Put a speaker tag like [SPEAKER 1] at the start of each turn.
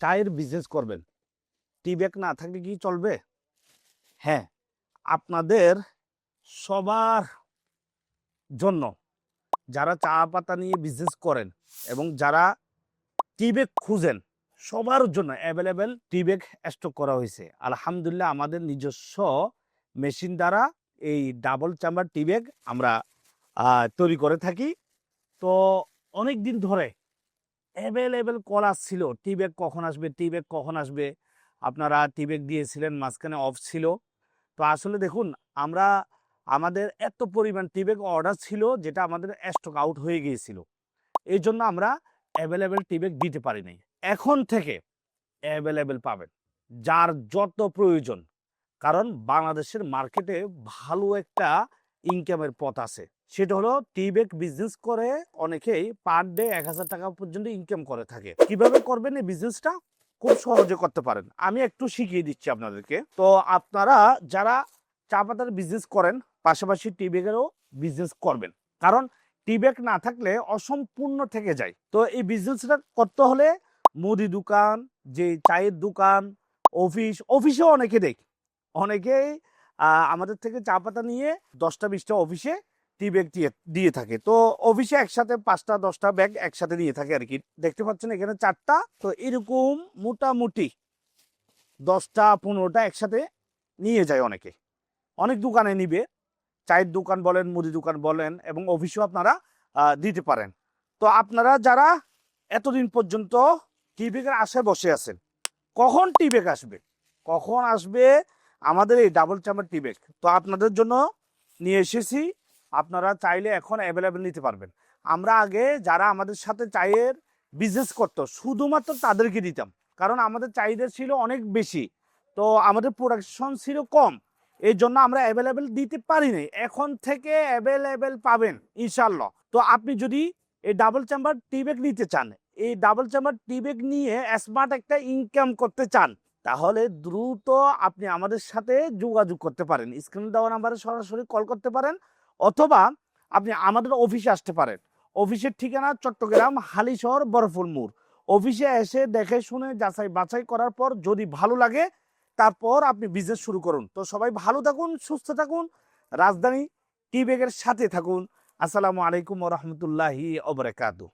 [SPEAKER 1] চায়ের বিজনেস করবেন। টি ব্যাগ না থাকলে কি চলবে? হ্যাঁ আপনাদের সবার জন্য যারা চা পাতা নিয়ে বিজনেস করেন এবং যারা টি ব্যাগ খুঁজেন, সবার জন্য অ্যাভেলেবেল টি ব্যাগ স্টক করা হয়েছে। আলহামদুলিল্লাহ আমাদের নিজস্ব মেশিন দ্বারা এই ডাবল চাম্বার টি ব্যাগ আমরা তৈরি করে থাকি। তো অনেক দিন ধরে অ্যাভেলেবেল কল আসছিল। টি ব্যাগ কখন আসবে? টি ব্যাগ কখন আসবে? আপনারা টি ব্যাগ দিয়েছিলেন, মাঝখানে অফ ছিল। তো আসলে দেখুন, আমরা, আমাদের এত পরিমাণ টি ব্যাগ অর্ডার ছিল যেটা আমাদের স্টক আউট হয়ে গিয়েছিল। এই জন্য আমরা অ্যাভেলেবেল টি ব্যাগ দিতে পারি নাই। এখন থেকে অ্যাভেলেবেল পাবেন। যার যত প্রয়োজন। কারণ বাংলাদেশের মার্কেটে ভালো একটা ইনকামের পথ আছে। সেটা হলো টি ব্যাগ বিজনেস করে অনেকেই পার ডে এক হাজার টাকা পর্যন্ত ইনকাম করে থাকে। কীভাবে করবেন এই বিজনেসটা খুব সহজে করতে পারেন। আমি একটু শিখিয়ে দিচ্ছি আপনাদেরকে। তো আপনারা যারা চা পাতার বিজনেস করেন, পাশাপাশি টি ব্যাগেরও বিজনেস করবেন। কারণ টি ব্যাগ না থাকলে অসম্পূর্ণ থেকে যায়। তো এই বিজনেসটা করতে হলে মুদি দোকান যে চায়ের দোকান অফিস অফিসেও অনেকে দেখি, অনেকেই আমাদের থেকে চা পাতা নিয়ে দশটা বিশটা অফিসে টি ব্যাগ দিয়ে দিয়ে থাকে। তো অফিসে একসাথে পাঁচটা, দশটা ব্যাগ একসাথে নিয়ে থাকে আর কি। দেখতে পাচ্ছেন এখানে চারটা। তো এরকম মোটামুটি দশটা, পনেরোটা একসাথে নিয়ে যায় অনেকে। অনেক দোকানে নিবে। চায়ের দোকান বলেন, মুদি দোকান বলেন এবং অফিসেও আপনারা দিতে পারেন। তো আপনারা যারা এতদিন পর্যন্ত টি ব্যাগের আশায় বসে আছেন, কখন টি ব্যাগ আসবে? কখন আসবে আমাদের এই ডাবল চাম্বার টি ব্যাগ তো আপনাদের জন্য নিয়ে এসেছি। আপনারা চাইলে এখন অ্যাভেলেবেল নিতে পারবেন। আমরা আগে যারা আমাদের সাথে চায়ের বিজনেস করতো, শুধুমাত্র তাদেরকে দিতাম। কারণ আমাদের চাহিদা ছিল অনেক বেশি। তো আমাদের প্রোডাকশন ছিল কম। এই জন্য আমরা অ্যাভেলেবেল দিতে পারি নাই এখন থেকে অ্যাভেলেবেল পাবেন ইনশাল্লাহ তো আপনি যদি এই ডাবল চেম্বার টি ব্যাগ নিতে চান, এই ডাবল চেম্বার টি ব্যাগ নিয়ে স্মার্ট একটা ইনকাম করতে চান তাহলে দ্রুত আপনি আমাদের সাথে যোগাযোগ করতে পারেন। স্ক্রিনে দেওয়া নাম্বারে সরাসরি কল করতে পারেন অথবা আপনি আমাদের অফিসে আসতে পারেন। অফিসের ঠিকানা চট্টগ্রাম, হালিশহর, বরফুল মোড়। অফিসে এসে দেখে শুনে যাচাই বাছাই করার পর যদি ভালো লাগে তারপর আপনি বিজনেস শুরু করুন। তো সবাই ভালো থাকুন, সুস্থ থাকুন। রাজধানী টি ব্যাগের সাথে থাকুন। আসসালামু আলাইকুম রহমতুল্লাহি ওবরাকাতু